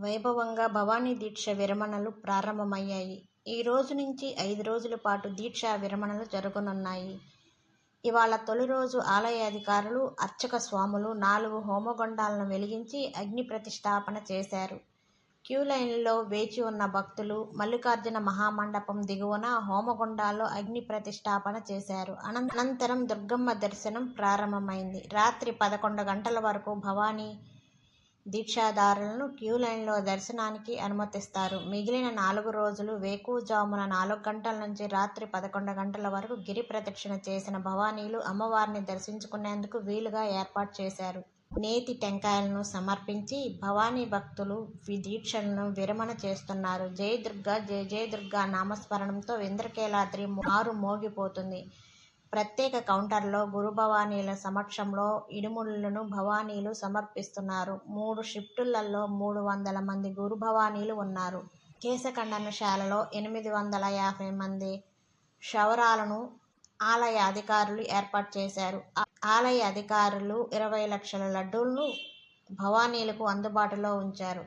వైభవంగా భవానీ దీక్ష విరమణలు ప్రారంభమయ్యాయి. ఈ రోజు నుంచి ఐదు రోజుల పాటు దీక్షా విరమణలు జరగనున్నాయి. ఇవాళ తొలి రోజు ఆలయ అధికారులు, అర్చక స్వాములు నాలుగు హోమగుండాలను వెలిగించి అగ్ని ప్రతిష్ఠాపన చేశారు. క్యూ లైన్లో వేచి ఉన్న భక్తులు మల్లికార్జున మహామండపం దిగువన హోమగుండాల్లో అగ్ని ప్రతిష్ఠాపన చేశారు. అనంతరం దుర్గమ్మ దర్శనం ప్రారంభమైంది. రాత్రి పదకొండు గంటల వరకు భవానీ దీక్షాదారులను క్యూలైన్లో దర్శనానికి అనుమతిస్తారు. మిగిలిన నాలుగు రోజులు వేకువజామున నాలుగు గంటల నుంచి రాత్రి పదకొండు గంటల వరకు గిరి ప్రదక్షిణ చేసిన భవానీలు అమ్మవారిని దర్శించుకునేందుకు వీలుగా ఏర్పాటు చేశారు. నేతి టెంకాయలను సమర్పించి భవానీ భక్తులు దీక్షలను విరమణ చేస్తున్నారు. జయ దుర్గా జయ జయ దుర్గా నామస్మరణంతో ఇంద్రకీలాద్రి మారుమోగిపోతుంది. ప్రత్యేక కౌంటర్లో గురుభవానీల సమక్షంలో ఇడుములను భవానీలు సమర్పిస్తున్నారు. మూడు షిఫ్టులలో మూడు వందల మంది గురుభవానీలు ఉన్నారు. కేశఖండనశాలలో ఎనిమిది వందల యాభై మంది క్షవరాలను ఆలయ అధికారులు ఏర్పాటు చేశారు. ఆలయ అధికారులు ఇరవై లక్షల లడ్డూలను భవానీలకు అందుబాటులో ఉంచారు.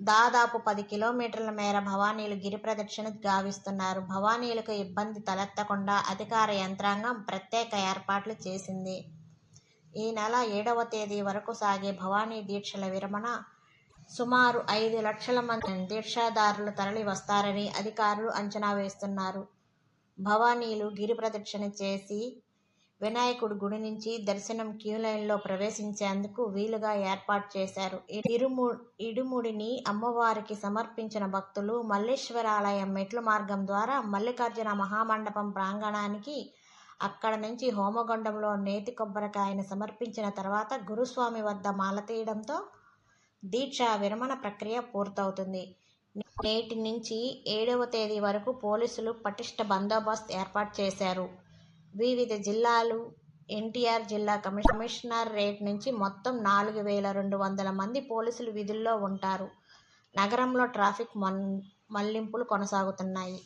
దాదాపు పది కిలోమీటర్ల మేర భవానీలు గిరి ప్రదక్షిణ గావిస్తున్నారు. భవానీలకు ఇబ్బంది తలెత్తకుండా అధికార యంత్రాంగం ప్రత్యేక ఏర్పాట్లు చేసింది. ఈ నెల ఏడవ తేదీ వరకు సాగే భవానీ దీక్షల విరమణ సుమారు ఐదు లక్షల మంది దీక్షాదారులు తరలి వస్తారని అధికారులు అంచనా వేస్తున్నారు. భవానీలు గిరి ప్రదక్షిణ చేసి వినాయకుడి గుడి నుంచి దర్శనం క్యూలైన్లో ప్రవేశించేందుకు వీలుగా ఏర్పాటు చేశారు. ఇరుము ఇడుముడిని అమ్మవారికి సమర్పించిన భక్తులు మల్లేశ్వరాలయం మెట్లు మార్గం ద్వారా మల్లికార్జున మహామండపం ప్రాంగణానికి, అక్కడ నుంచి హోమగుండంలో నేతి కొబ్బరికాయను సమర్పించిన తర్వాత గురుస్వామి వద్ద మాల తీయడంతో దీక్షా విరమణ ప్రక్రియ పూర్తవుతుంది. నేటి నుంచి ఏడవ తేదీ వరకు పోలీసులు పటిష్ట బందోబస్తు ఏర్పాటు చేశారు. వివిధ జిల్లాలు, ఎన్టీఆర్ జిల్లా కమిషనరేట్ నుంచి మొత్తం నాలుగు వేల రెండు వందల మంది పోలీసులు విధుల్లో ఉంటారు. నగరంలో ట్రాఫిక్ మళ్ళింపులు కొనసాగుతున్నాయి.